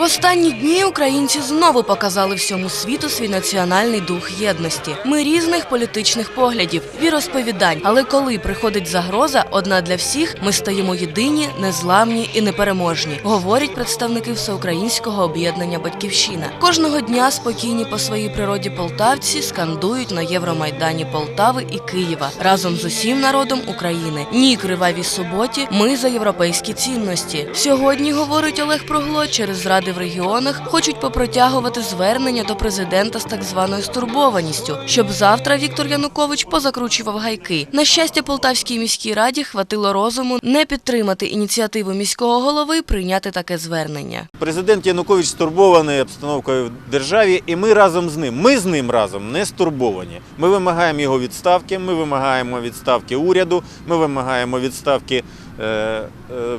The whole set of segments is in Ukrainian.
В останні дні українці знову показали всьому світу свій національний дух єдності. Ми різних політичних поглядів, віросповідань. Але коли приходить загроза, одна для всіх, ми стаємо єдині, незламні і непереможні, говорять представники всеукраїнського об'єднання Батьківщина. Кожного дня спокійні по своїй природі полтавці скандують на Євромайдані Полтави і Києва разом з усім народом України. Ні кривавій суботі. Ми за європейські цінності. Сьогодні говорить Олег Прогло, через зради в регіонах хочуть попротягувати звернення до президента з так званою стурбованістю, щоб завтра Віктор Янукович позакручував гайки. На щастя, Полтавській міській раді хватило розуму не підтримати ініціативу міського голови прийняти таке звернення. Президент Янукович стурбований обстановкою в державі, і ми разом з ним. Ми з ним разом не стурбовані. Ми вимагаємо його відставки. Ми вимагаємо відставки уряду. Ми вимагаємо відставки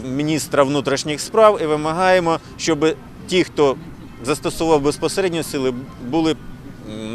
міністра внутрішніх справ і вимагаємо, щоб ті, хто застосував безпосередньо сили, були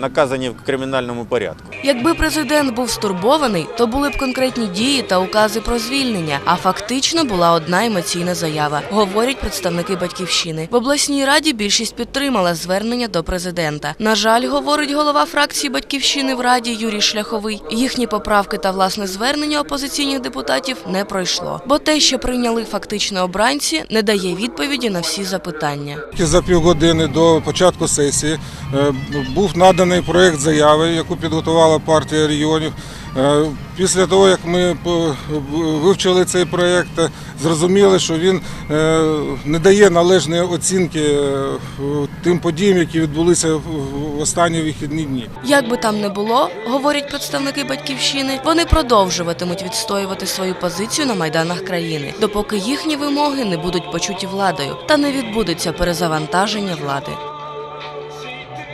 наказані в кримінальному порядку. Якби президент був стурбований, то були б конкретні дії та укази про звільнення. А фактично була одна емоційна заява, говорять представники батьківщини. В обласній раді більшість підтримала звернення до президента. На жаль, говорить голова фракції батьківщини в раді Юрій Шляховий. Їхні поправки та власне звернення опозиційних депутатів не пройшло. Бо те, що прийняли фактично обранці, не дає відповіді на всі запитання. За півгодини до початку сесії е, був наданий проєкт заяви, яку підготувала партія регіонів. Е, Після того, як ми вивчили цей проєкт, зрозуміли, що він е, не дає належної оцінки е, тим подіям, які відбулися в останні вихідні дні. Як би там не було, говорять представники батьківщини, вони продовжуватимуть відстоювати свою позицію на майданах країни, допоки їхні вимоги не будуть почуті владою та не відбудеться перезавантаження влади.